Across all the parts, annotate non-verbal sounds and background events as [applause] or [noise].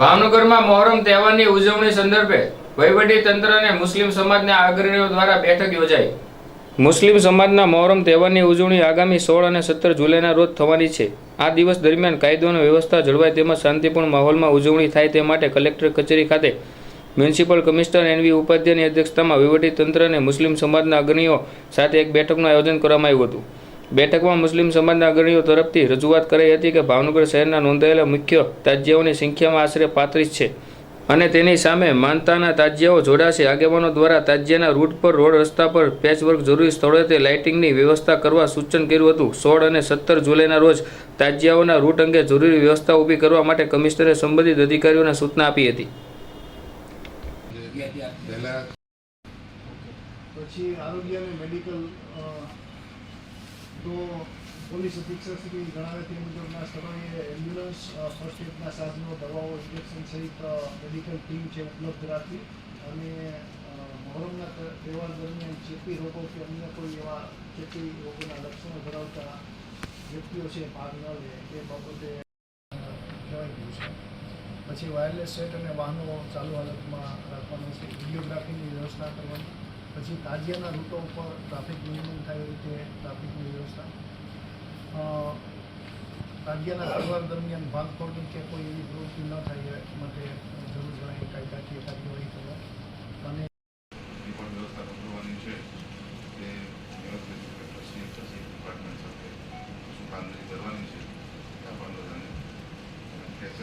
ભાવનગરમાં મોહરમ તહેવારની ઉજવણી સંદર્ભે વહીવટી તંત્ર અને મુસ્લિમ સમાજના અગ્રણીઓ દ્વારા બેઠક યોજાઈ. મુસ્લિમ સમાજના મોહરમ તહેવારની ઉજવણી આગામી સોળ અને સત્તર જુલાઈના રોજ થવાની છે. આ દિવસ દરમિયાન કાયદો અને વ્યવસ્થા જળવાય તેમજ શાંતિપૂર્ણ માહોલમાં ઉજવણી થાય તે માટે કલેક્ટર કચેરી ખાતે મ્યુનિસિપલ કમિશનર એનવી ઉપાધ્યાયની અધ્યક્ષતામાં વહીવટી તંત્ર અને મુસ્લિમ સમાજના અગ્રણીઓ સાથે એક બેઠકનું આયોજન કરવામાં આવ્યું હતું. બેઠકમાં મુસ્લિમ સમાજના અગ્રણીઓ તરફથી રજૂઆત કરાઈ હતી કે ભાવનગર શહેરના નોંધાયેલા મુખ્ય તાજિયાઓની સંખ્યામાં આશરે પાંત્રીસ છે. અને તેની સામે માનતાના તાજિયાઓ જોડાશે. આગેવાનો દ્વારા તાજિયાના રૂટ પર, રોડ રસ્તા પર, પેચવર્ક જરૂરી સ્થળોએ તે લાઇટિંગની વ્યવસ્થા કરવા સૂચન કર્યું હતું. સોળ અને સત્તર જુલાઈના રોજ તાજિયાઓના રૂટ અંગે જરૂરી વ્યવસ્થા ઊભી કરવા માટે કમિશનરે સંબંધિત અધિકારીઓને સૂચના આપી હતી. પછી આરોગ્ય અને મેડિકલ તો પોલીસ અધિક્ષક શ્રી જણાવે તે મુજબના સ્થળોએ એમ્બ્યુલન્સ ફર્સ્ટ એડના સાધનો, દવાઓ ઇન્જેક્શન સહિત મેડિકલ ટીમ છે ઉપલબ્ધ રાખવી અને મહોરમના તહેવાર દરમિયાન ચેપી રોગો કે અન્ય કોઈ એવા ચેપી રોગોના લક્ષણો ધરાવતા વ્યક્તિઓ છે ભાગ ન લે. એ બાબતે કહેવાય ગયું છે. પછી વાયરલેસ સેટ અને વાહનો ચાલુ હાલતમાં રાખવાનું છે. વિડીયોગ્રાફીની વ્યવસ્થા કરવાની. પછી તાજિયાના રૂટો ઉપર ટ્રાફિક નિયમન થાય એ રીતે ટ્રાફિકની વ્યવસ્થા. તાજિયાના સારવાર દરમિયાન ભાગફોડની કે કોઈ એવી પ્રવૃત્તિ ન થાય એ માટે જરૂર જણાય કાયદાકીય કાર્યવાહી કરવા. અને વ્યવસ્થા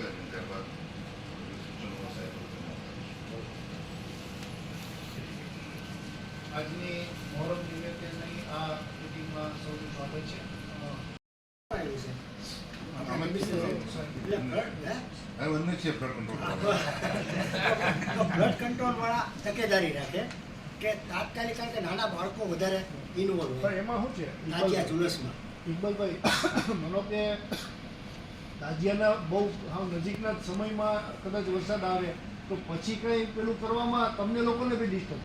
અને ત્યારબાદ સૂચનો હશે આજની મોહરમ નિમિત્તેની આ મિટિંગમાં સૌનું સ્વાગત છે. બ્લડ કંટ્રોલ વાળા. તકેદારી રાખે કે તાત્કાલિક કારણ કે નાના બાળકો વધારે ઇન્વોલ્વ પણ એમાં શું છે? નાજિયા જુલસમાં. ઇકબાલભાઈ [coughs] માનો કે તાજિયાના બહુ હાવ નજીકના સમયમાં કદાચ વરસાદ આવે તો પછી કંઈ પેલું કરવામાં તમને લોકોને બી ડિસ્ટર્બ